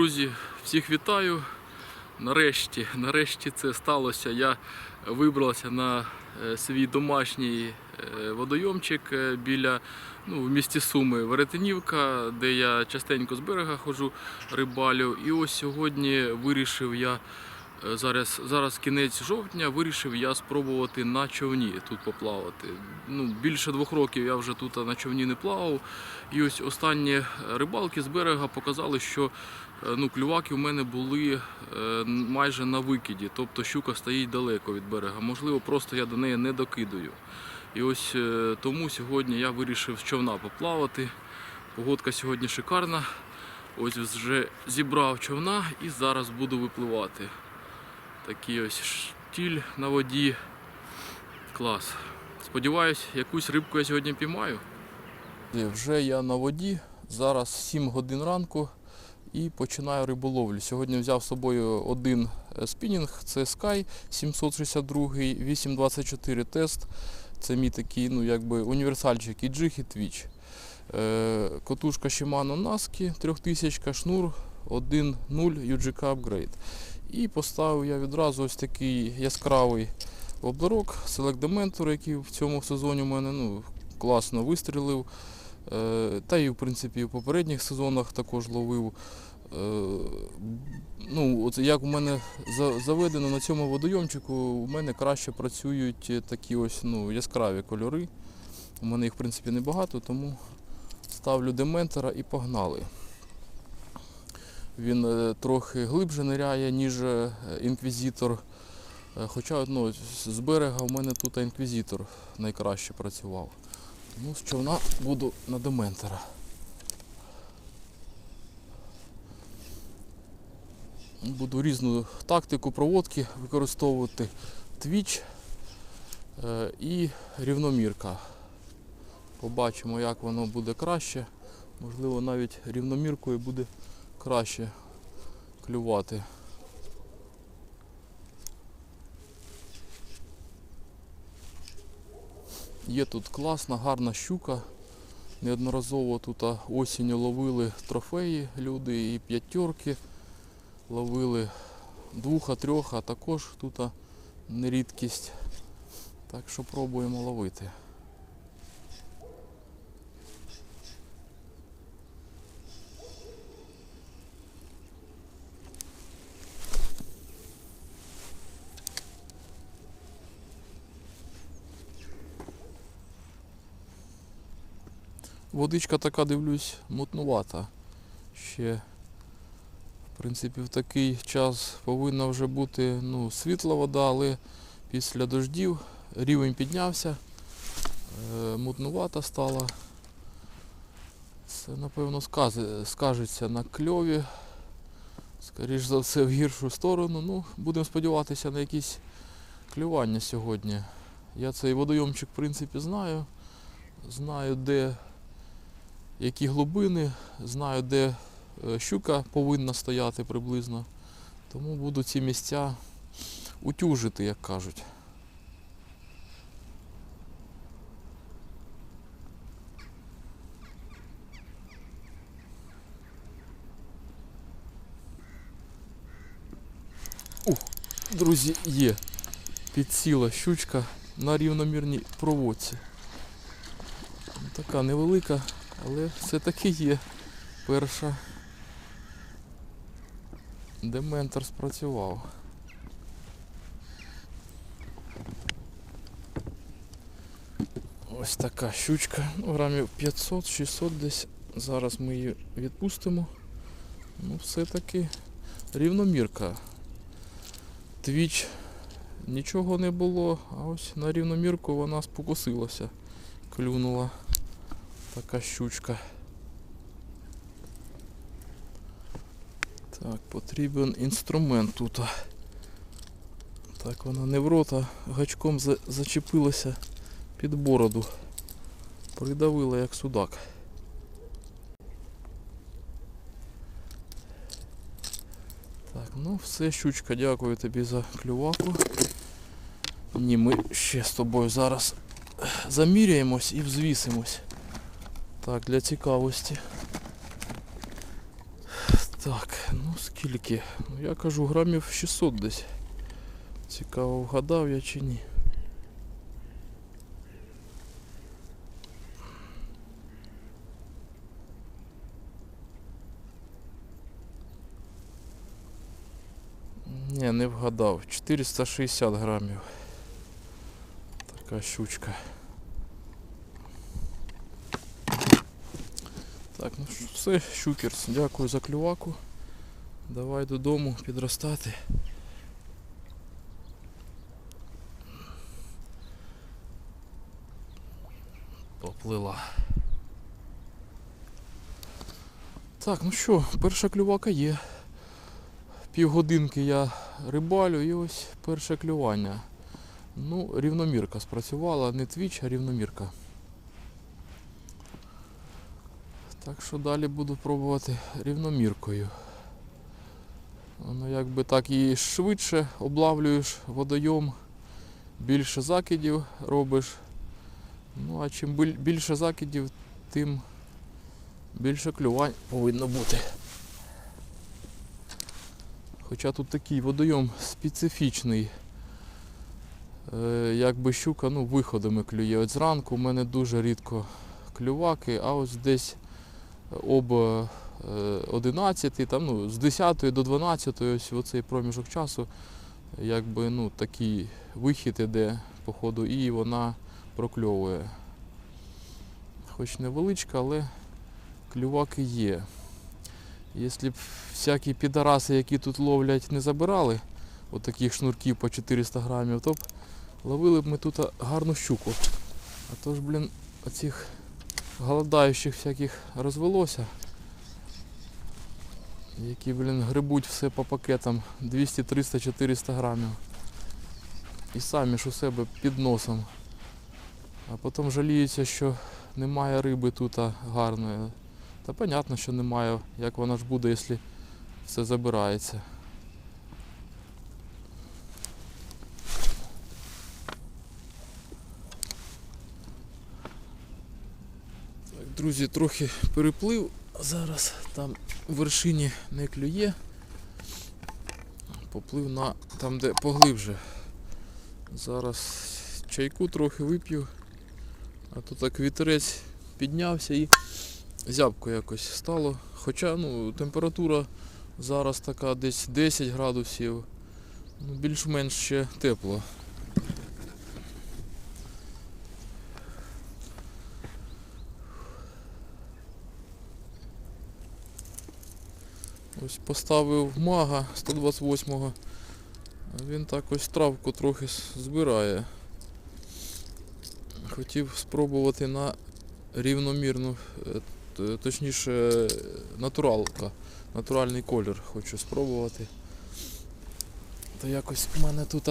Друзі, всіх вітаю. Нарешті, нарешті це сталося. Я вибрався на е, свій домашній е, водойомчик е, біля ну, в місті Суми Веретенівка, де я частенько з берега ходжу, рибалю. І ось сьогодні вирішив я. Зараз, зараз кінець жовтня, вирішив я спробувати на човні тут поплавати. Ну, більше двох років я вже тут на човні не плавав. І ось останні рибалки з берега показали, що ну, клюваки в мене були е, майже на викиді, тобто щука стоїть далеко від берега. Можливо, просто я до неї не докидаю. І ось е, тому сьогодні я вирішив з човна поплавати. Погодка сьогодні шикарна. Ось вже зібрав човна і зараз буду випливати. Такий ось штіль на воді. Клас. Сподіваюсь, якусь рибку я сьогодні піймаю. Вже я на воді, зараз 7 годин ранку і починаю риболовлю. Сьогодні взяв з собою один е, спінінг, це Sky 762, 824 тест. Це мій такий, ну якби універсальчик і джиг, і твіч. Е, Котушка Shimano Naski 3000, шнур 1.0 UGK Upgrade. І поставив я відразу ось такий яскравий обдарок, Select Dementor, який в цьому сезоні у мене ну, класно вистрілив. Е, Та і в принципі в попередніх сезонах також ловив. Е, Ну, от як у мене заведено на цьому водойомчику, у мене краще працюють такі ось ну, яскраві кольори. У мене їх в принципі небагато, тому ставлю дементора і погнали. Він е, трохи глибше ниряє, ніж інквізитор. Хоча ну, з берега у мене тут інквізитор найкраще працював. Тому з човна буду на дементора. Буду різну тактику проводки використовувати твіч е, і рівномірка. Побачимо, як воно буде краще. Можливо, навіть рівноміркою буде краще клювати. Є тут класна, гарна щука. Неодноразово тут осінню ловили трофеї люди і п'ятерки ловили двох, трьох, а також тут нерідкість. Так що пробуємо ловити. Водичка така, дивлюсь, мутнувата. Ще, в принципі, в такий час повинна вже бути ну, світла вода, але після дождів рівень піднявся, е, мутнувата стала. Це, напевно, скажеться на кльові. Скоріш за все, в гіршу сторону. Ну, будемо сподіватися на якісь клювання сьогодні. Я цей водойомчик, в принципі, знаю. Знаю, де які глибини, знаю, де е, щука повинна стояти приблизно. Тому буду ці місця утюжити, як кажуть. Друзі, є. Підсіла щучка на рівномірній проводці. Така невелика, але все-таки є перша. Дементор спрацював. Ось така щучка, ну, грамів 500-600 десь. Зараз ми її відпустимо. Ну, все-таки рівномірка. Твіч нічого не було, а ось на рівномірку вона спокусилася, клюнула така щучка. Так, потрібен інструмент тут. Так, вона не в рота, гачком за- зачепилася під бороду. Придавила як судак. Так, ну все, щучка, дякую тобі за клюваку. Ні, ми ще з тобою зараз заміряємось і взвісимось. Так, для цікавості. Так, ну скільки? Ну я кажу грамів 600 десь. Цікаво, вгадав я чи ні. Ні, не вгадав. 460 грамів. Така щучка. Ну все, щукерс. Дякую за клюваку. Давай додому підростати. Поплила. Так, ну що, перша клювака є. Півгодинки я рибалю і ось перше клювання. Ну, рівномірка спрацювала, не твіч, а рівномірка. Так що далі буду пробувати рівноміркою. Воно якби так і швидше облавлюєш водойом, більше закидів робиш. Ну а чим більше закидів, тим більше клювань повинно бути. Хоча тут такий водойом специфічний. Е, якби щука ну, виходами клює. От зранку у мене дуже рідко клюваки, а ось десь об е, 11, там, ну, з 10 до 12, ось в цей проміжок часу, якби ну, такий вихід іде, походу, і вона прокльовує. Хоч невеличка, але клюваки є. Якщо б всякі підараси, які тут ловлять, не забирали отаких шнурків по 400 грамів, то б ловили б ми тут гарну щуку. А то ж, блін, оцих голодаючих всяких розвелося. Які, блін, грибуть все по пакетам 200, 300, 400 грамів. І самі ж у себе під носом. А потім жаліються, що немає риби тут гарної. Та понятно, що немає, як вона ж буде, якщо все забирається. Так, друзі, трохи переплив. Зараз там в вершині не клює. Поплив на там, де поглибже. Зараз чайку трохи вип'ю. А то так вітерець піднявся і зябко якось стало. Хоча ну, температура зараз така десь 10 градусів. Ну, більш-менш ще тепло. Ось поставив мага 128-го. Він так ось травку трохи збирає. Хотів спробувати на рівномірну, е, точніше натуралка, натуральний колір хочу спробувати. То якось в мене тут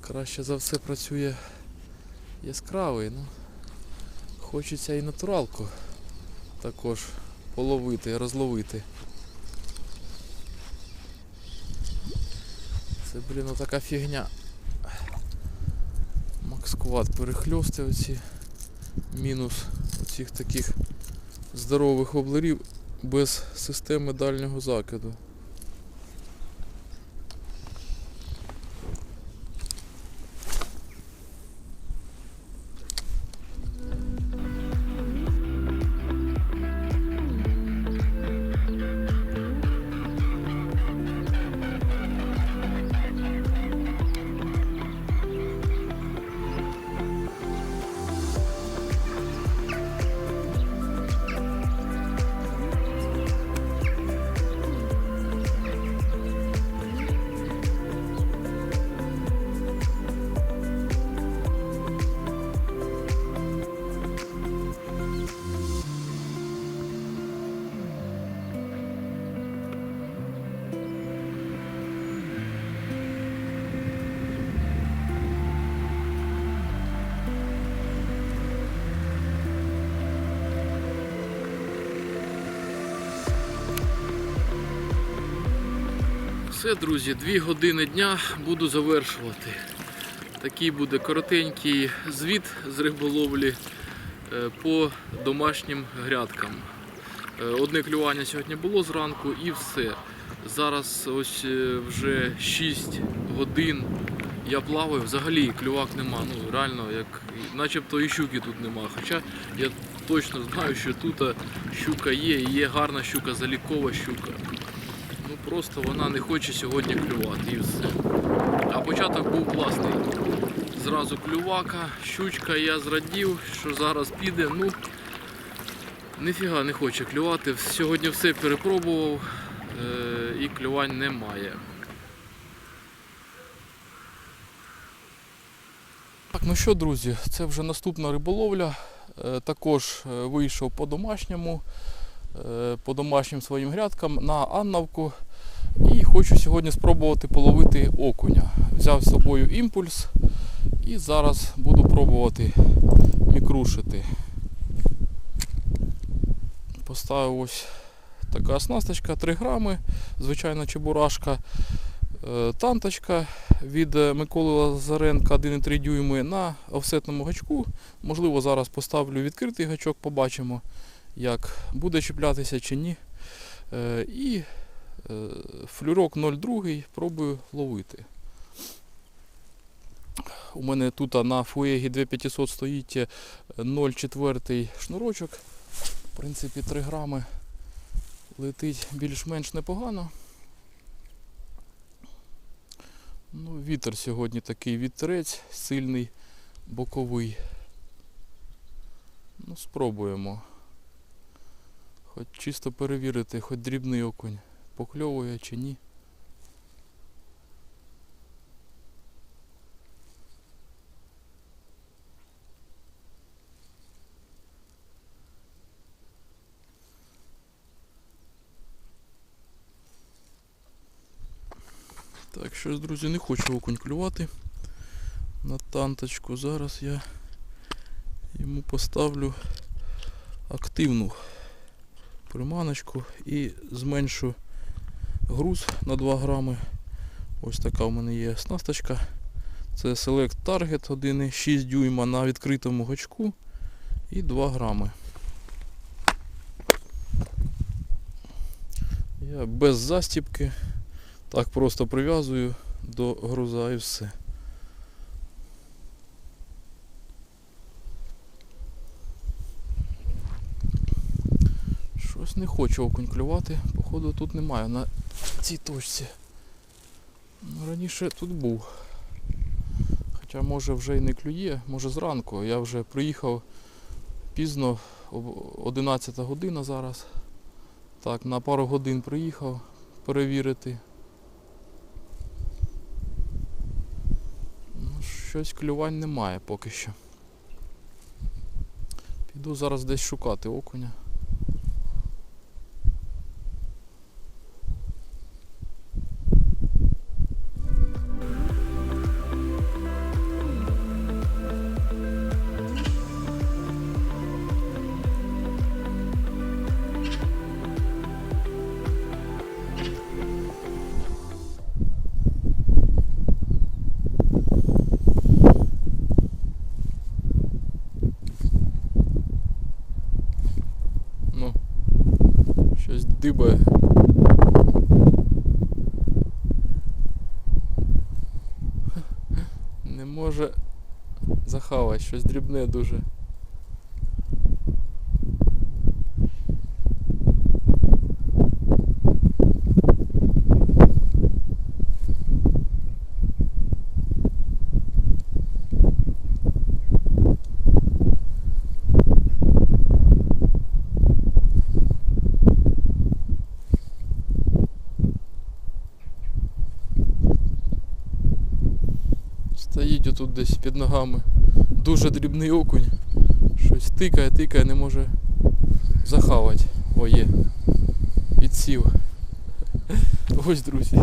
краще за все працює яскравий, ну хочеться і натуралку також половити, розловити. Блін, така фігня. Максквад перехльости оці. Мінус оцих таких здорових воблерів без системи дальнього закиду. Все, друзі, дві години дня буду завершувати. Такий буде коротенький звіт з риболовлі е, по домашнім грядкам. Е, Одне клювання сьогодні було зранку і все. Зараз ось е, вже 6 годин я плаваю, взагалі клювак нема. Ну реально, як начебто і щуки тут нема. Хоча я точно знаю, що тут щука є, і є гарна щука, залікова щука. Ну просто вона не хоче сьогодні клювати і все. А початок був класний. Зразу клювака, щучка, я зрадів, що зараз піде. Ну, ніфіга не хоче клювати. Сьогодні все перепробував е- і клювань немає. Так, ну що, друзі, це вже наступна риболовля. Е, Також е, вийшов по домашньому, е, по домашнім своїм грядкам на Аннавку. І хочу сьогодні спробувати половити окуня. Взяв з собою імпульс і зараз буду пробувати мікрушити. Поставив ось така оснасточка 3 грами, звичайна чебурашка. Е, Танточка від е, Миколи Лазаренка 1,3 дюйми на офсетному гачку. Можливо, зараз поставлю відкритий гачок, побачимо, як буде чіплятися чи ні. Е, І е, флюрок 0,2 пробую ловити. У мене тут на фуегі 2500 стоїть е, 0,4 шнурочок. В принципі, 3 грами летить більш-менш непогано. Ну, вітер сьогодні такий вітерець, сильний, боковий. Ну, спробуємо. Хоч чисто перевірити, хоч дрібний окунь покльовує чи ні. Так, щось, друзі, не хочу окунь клювати на танточку. Зараз я йому поставлю активну приманочку і зменшу груз на 2 грами. Ось така в мене є снасточка. Це Select Target 1,6 дюйма на відкритому гачку і 2 грами. Я без застіпки. Так просто прив'язую до груза і все. Щось не хочу окунь клювати, походу тут немає на цій точці. Ну, Раніше тут був. Хоча може вже і не клює, може зранку. Я вже приїхав пізно, 11 година зараз. Так, на пару годин приїхав перевірити. Ну, щось клювань немає поки що. Піду зараз десь шукати окуня. Щось дрібне дуже. Стоїть отут десь під ногами. Дуже дрібний окунь. Щось тикає, тикає, не може захавати. О, є. Підсів. Ось, друзі.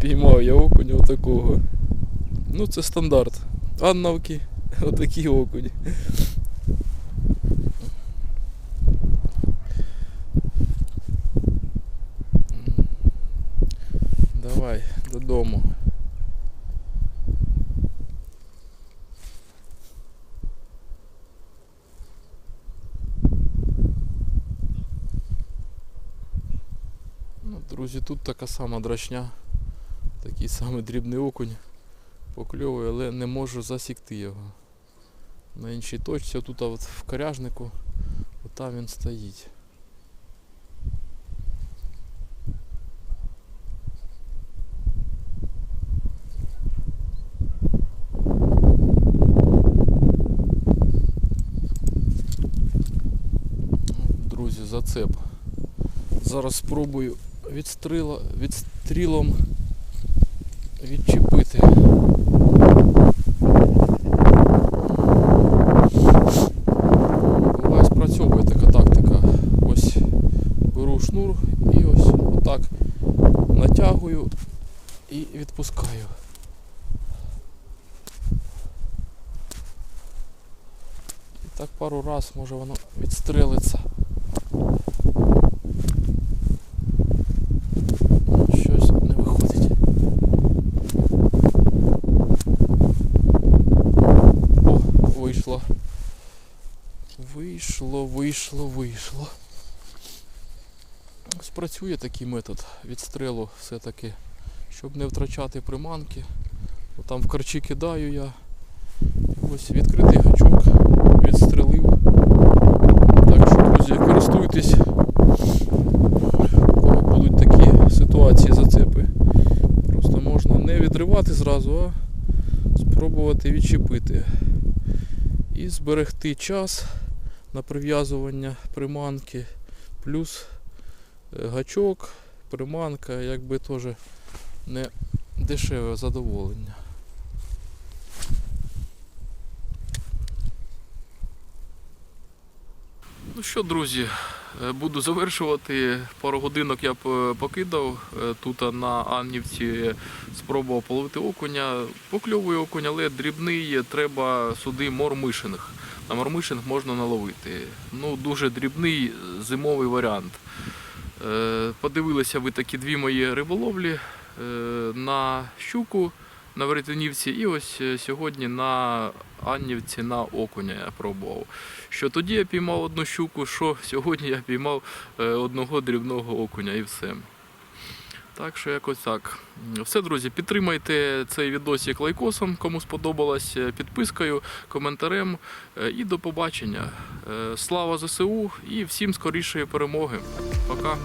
Піймав я окуня отакого. Ну це стандарт. Аннавки, отакі окуні. Давай, додому. Друзі, тут така сама драчня, такий самий дрібний окунь покльовує, але не можу засікти його. На іншій точці, тут от в коряжнику, там він стоїть. Друзі, зацеп. Зараз спробую відстріла, відстрілом відчепити. Буває спрацьовує така тактика. Ось беру шнур і ось отак натягую і відпускаю. І так пару раз може воно відстрелиться. Щось не виходить. О, вийшло. Вийшло, вийшло, вийшло. Спрацює такий метод відстрелу все-таки, щоб не втрачати приманки. Бо Там в карчі кидаю я. Ось відкритий гачок, відстрелив. Так що, друзі, користуйтесь у кого будуть такі ситуації зацепи. Просто можна не відривати зразу, а спробувати відчепити. І зберегти час на прив'язування приманки, плюс е, гачок, приманка, якби теж не дешеве задоволення. Ну що, друзі, е, буду завершувати. Пару годинок я покидав е, тут на Аннівці, спробував половити окуня. Покльовує окунь, але дрібний, треба сюди мормишинг. На мормишинг можна наловити. Ну, дуже дрібний зимовий варіант. Е, Подивилися ви такі дві мої риболовлі е, на щуку на Веретенівці і ось е, сьогодні на Аннівці на окуня я пробував. Що тоді я піймав одну щуку, що сьогодні я піймав е, одного дрібного окуня і все. Так що якось так. Все, друзі, підтримайте цей відосик лайкосом, кому сподобалось, е, підпискою, коментарем е, і до побачення. Е, Слава ЗСУ і всім скорішої перемоги. Пока.